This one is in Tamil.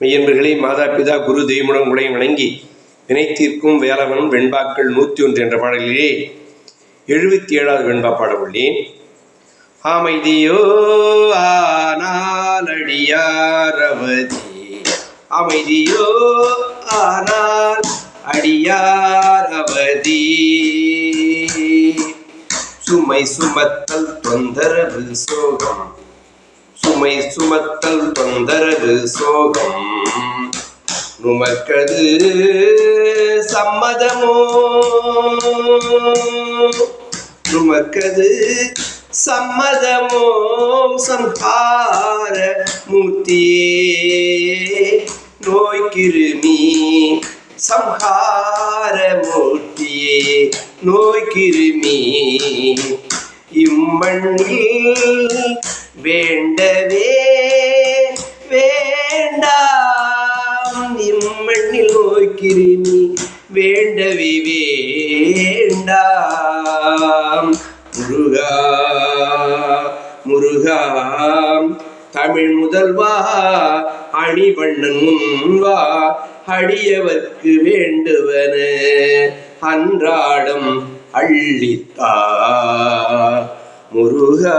மெய்யன்பர்களே மாதா பிதா குரு தெய்வமுடன் உடைய வணங்கி வினைத்தீர்க்கும் வேலவன் வெண்பாக்கள் நூற்றி ஒன்று என்ற பாடலிலே எழுபத்தி ஏழாவது வெண்பா பாட உள்ளேன். அமைதியோ ஆனாலடியாரவதி அமைதியோ ஆனால் அடியாரவதி சுமை சுமத்தல் தொந்தரவு சோகம். சுமை சுமத்தல் தொந்தரவு சோகம். நுமக்கது சம்மதமோ? நுமக்கது சம்மதமோ? சம்ஹார மூர்த்தியே நோய் கிருமி சம்ஹார மூர்த்தியே நோய் கிருமி இம்மண்ணில் வேண்டவே வேண்டாம். இம்மண்ணில் நோய்க்கிருமி வேண்டவே வேண்டாம். முருகா முருகா தமிழ் முதல்வா அணிவண்ணன் வா அடியவர்க்கு வேண்டுவன அன்றாடம் அள்ளித்தா. முருகா